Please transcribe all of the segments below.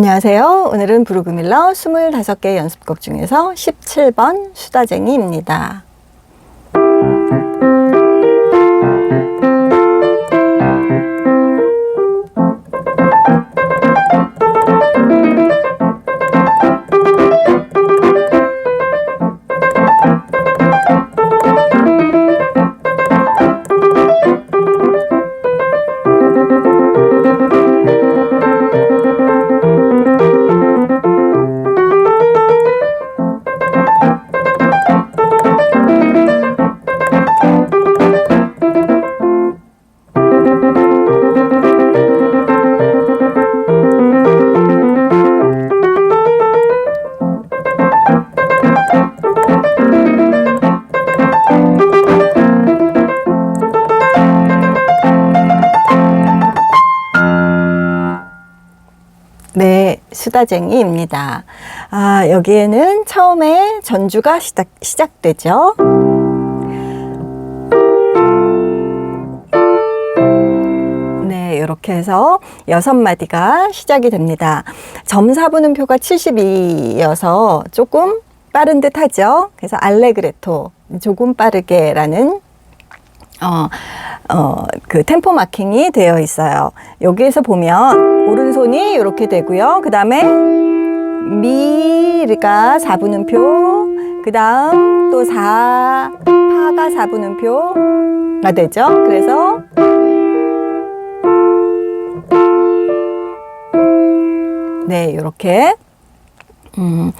안녕하세요. 오늘은 브루그밀러 25개 연습곡 중에서 17번 수다쟁이입니다. 수다쟁이입니다. 아, 여기에는 처음에 전주가 시작, 시작되죠. 네, 이렇게 해서 여섯 마디가 시작이 됩니다. 점사분음표가 72여서 조금 빠른 듯 하죠. 그래서 알레그레토, 조금 빠르게라는 어, 어, 그 템포 마킹이 되어 있어요. 여기에서 보면 오른손이 이렇게 되고요. 그 다음에 미가 4분음표, 그 다음 또 4, 파가 4분음표가 되죠. 그래서 네, 이렇게 음,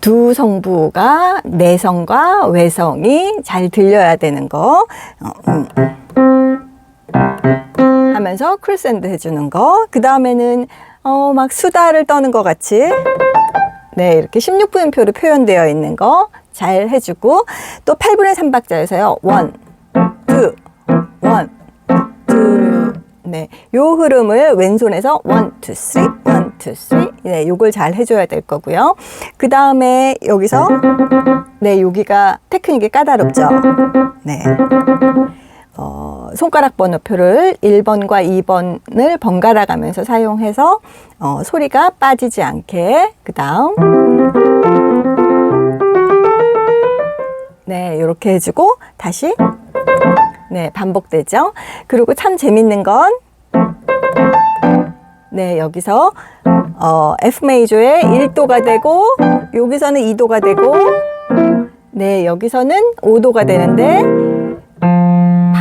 두 성부가 내성과 외성이 잘 들려야 되는 거 어, 음. 하면서 크루센드 해주는 거. 그 다음에는 어, 막 수다를 떠는 것 같이 네 이렇게 16분음표로 표현되어 있는 거 잘 해주고 또 8분의 3박자에서요. 원, 투, 원, 투. 네, 요 흐름을 왼손에서 원, 투, 쓰리, 원, 투, 쓰리. 네, 요걸 잘 해줘야 될 거고요. 그 다음에 여기서 네, 여기가 테크닉이 까다롭죠. 네. 어, 손가락 번호표를 1번과 2번을 번갈아 가면서 사용해서 어, 소리가 빠지지 않게. 그 다음. 네 이렇게 해주고 다시. 네 반복되죠. 그리고 참 재밌는 건 네, 여기서 어, F 메이저의 1도가 되고 여기서는 2도가 되고 네, 여기서는 5도가 되는데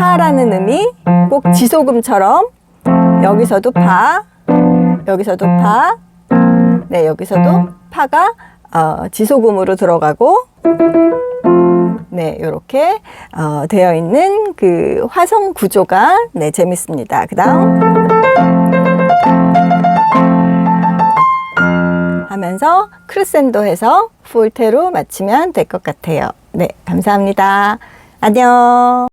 파라는 음이 꼭 지소금처럼 여기서도 파, 여기서도 파, 네, 여기서도 파가 어, 지소금으로 들어가고 네, 이렇게 어, 되어 있는 그 화성 구조가 네, 재밌습니다. 그다음 하면서 크루센도 해서 풀테로 마치면 될 것 같아요. 네, 감사합니다. 안녕.